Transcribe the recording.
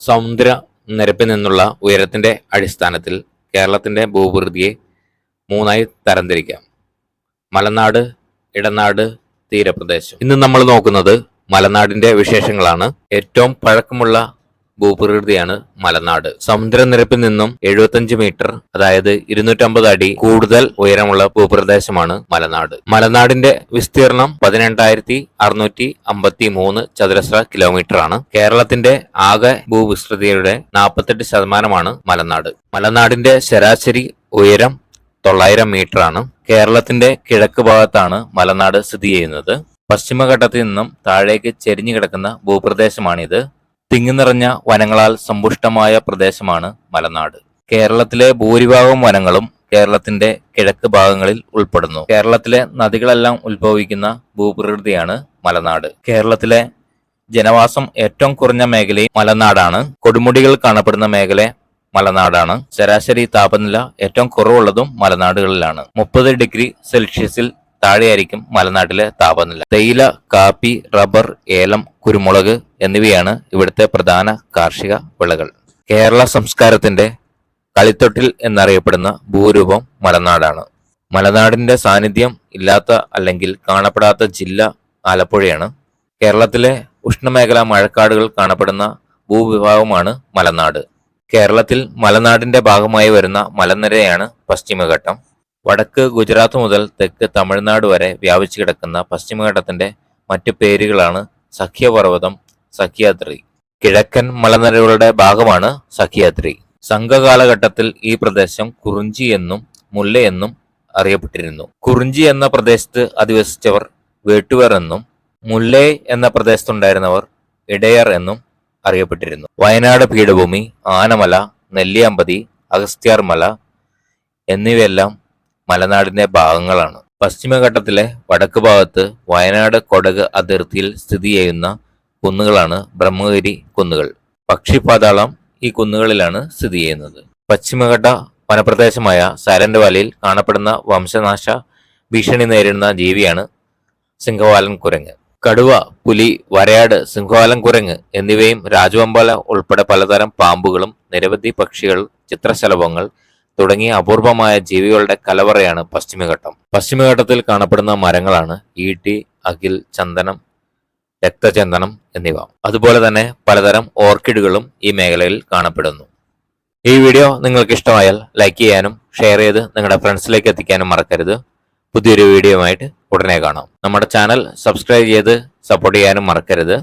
സമുദ്ര നിരപ്പിൽ നിന്നുള്ള ഉയരത്തിന്റെ അടിസ്ഥാനത്തിൽ കേരളത്തിന്റെ ഭൂപ്രകൃതിയെ മൂന്നായി തരംതിരിക്കാം. മലനാട് ഇടനാട് തീരപ്രദേശം. ഇന്ന് നമ്മൾ നോക്കുന്നത് മലനാടിന്റെ വിശേഷങ്ങളാണ്. ഏറ്റവും പഴക്കമുള്ള ഭൂപ്രകൃതിയാണ് മലനാട്. സമുദ്രനിരപ്പിൽ നിന്നും 75 മീറ്റർ അതായത് ഇരുന്നൂറ്റമ്പത് അടി കൂടുതൽ ഉയരമുള്ള ഭൂപ്രദേശമാണ് മലനാട്. മലനാടിന്റെ വിസ്തീർണം പതിനെട്ടായിരത്തി അറുന്നൂറ്റി അമ്പത്തി മൂന്ന് ചതുരശ്ര കിലോമീറ്റർ ആണ് കേരളത്തിന്റെ ആകെ ഭൂവിസ്തൃതിയുടെ നാൽപ്പത്തെട്ട് ശതമാനമാണ് മലനാട്. മലനാടിന്റെ ശരാശരി ഉയരം തൊള്ളായിരം മീറ്റർ ആണ് കേരളത്തിന്റെ കിഴക്ക് ഭാഗത്താണ് മലനാട് സ്ഥിതി ചെയ്യുന്നത്. പശ്ചിമഘട്ടത്തിൽ നിന്നും താഴേക്ക് ചെരിഞ്ഞു കിടക്കുന്ന ഭൂപ്രദേശമാണിത്. തിങ്ങി നിറഞ്ഞ വനങ്ങളാൽ സമ്പുഷ്ടമായ പ്രദേശമാണ് മലനാട്. കേരളത്തിലെ ഭൂരിഭാഗം വനങ്ങളും കേരളത്തിന്റെ കിഴക്ക് ഭാഗങ്ങളിൽ ഉൾപ്പെടുന്നു. കേരളത്തിലെ നദികളെല്ലാം ഉത്ഭവിക്കുന്ന ഭൂപ്രകൃതിയാണ് മലനാട്. കേരളത്തിലെ ജനവാസം ഏറ്റവും കുറഞ്ഞ മേഖലയും മലനാടാണ്. കൊടുമുടികൾ കാണപ്പെടുന്ന മേഖല മലനാടാണ്. ശരാശരി താപനില ഏറ്റവും കുറവുള്ളതും മലനാടുകളിലാണ്. മുപ്പത് ഡിഗ്രി സെൽഷ്യസിൽ താഴെയായിരിക്കും മലനാട്ടിലെ താപനില. തേയില കാപ്പി റബ്ബർ ഏലം കുരുമുളക് എന്നിവയാണ് ഇവിടുത്തെ പ്രധാന കാർഷിക വിളകൾ. കേരള സംസ്കാരത്തിന്റെ കളിത്തൊട്ടിൽ എന്നറിയപ്പെടുന്ന ഭൂരൂപം മലനാടാണ്. മലനാടിന്റെ സാന്നിധ്യം ഇല്ലാത്ത അല്ലെങ്കിൽ കാണപ്പെടാത്ത ജില്ല ആലപ്പുഴയാണ്. കേരളത്തിലെ ഉഷ്ണമേഖലാ മഴക്കാടുകൾ കാണപ്പെടുന്ന ഭൂവിഭാഗമാണ് മലനാട്. കേരളത്തിൽ മലനാടിന്റെ ഭാഗമായി വരുന്ന മലനിരയാണ് പശ്ചിമഘട്ടം. വടക്ക് ഗുജറാത്ത് മുതൽ തെക്ക് തമിഴ്നാട് വരെ വ്യാപിച്ചു കിടക്കുന്ന പശ്ചിമഘട്ടത്തിന്റെ മറ്റു പേരുകളാണ് സഖ്യപർവതം സഖ്യാദ്രി. കിഴക്കൻ മലനിരകളുടെ ഭാഗമാണ് സഖ്യാദ്രി. സംഘകാലഘട്ടത്തിൽ ഈ പ്രദേശം കുറിഞ്ചി എന്നും മുല്ല എന്നും അറിയപ്പെട്ടിരുന്നു. കുറിഞ്ചി എന്ന പ്രദേശത്ത് അധിവസിച്ചവർ വേട്ടുവർ എന്നും മുല്ലേ എന്ന പ്രദേശത്തുണ്ടായിരുന്നവർ ഇടയർ എന്നും അറിയപ്പെട്ടിരുന്നു. വയനാട് പീഠഭൂമി ആനമല നെല്ലിയാമ്പതി അഗസ്ത്യാർമല എന്നിവയെല്ലാം മലനാടിന്റെ ഭാഗങ്ങളാണ്. പശ്ചിമഘട്ടത്തിലെ വടക്ക് ഭാഗത്ത് വയനാട് കൊടക് അതിർത്തിയിൽ സ്ഥിതി ചെയ്യുന്ന കുന്നുകളാണ് ബ്രഹ്മഗിരി കുന്നുകൾ. പക്ഷിപാതാളം ഈ കുന്നുകളിലാണ് സ്ഥിതി ചെയ്യുന്നത്. പശ്ചിമഘട്ട വനപ്രദേശമായ സൈലന്റ് വാലിയിൽ കാണപ്പെടുന്ന വംശനാശ ഭീഷണി നേരിടുന്ന ജീവിയാണ് സിംഹവാലൻ കുരങ്ങ്. കടുവ പുലി വരയാട് സിംഹവാലൻ കുരങ്ങ് എന്നിവയും രാജവമ്പാല ഉൾപ്പെടെ പലതരം പാമ്പുകളും നിരവധി പക്ഷികൾ ചിത്രശലഭങ്ങൾ തുടങ്ങിയ അപൂർവമായ ജീവികളുടെ കലവറയാണ് പശ്ചിമഘട്ടം. പശ്ചിമഘട്ടത്തിൽ കാണപ്പെടുന്ന മരങ്ങളാണ് ഈട്ടി അകിൽ ചന്ദനം രക്തചന്ദനം എന്നിവ. അതുപോലെ തന്നെ പലതരം ഓർക്കിഡുകളും ഈ മേഖലയിൽ കാണപ്പെടുന്നു. ഈ വീഡിയോ നിങ്ങൾക്ക് ഇഷ്ടമായാൽ ലൈക്ക് ചെയ്യാനും ഷെയർ ചെയ്ത് നിങ്ങളുടെ ഫ്രണ്ട്സിലേക്ക് എത്തിക്കാനും മറക്കരുത്. പുതിയൊരു വീഡിയോയുമായിട്ട് ഉടനെ കാണാം. നമ്മുടെ ചാനൽ സബ്സ്ക്രൈബ് ചെയ്ത് സപ്പോർട്ട് ചെയ്യാനും മറക്കരുത്.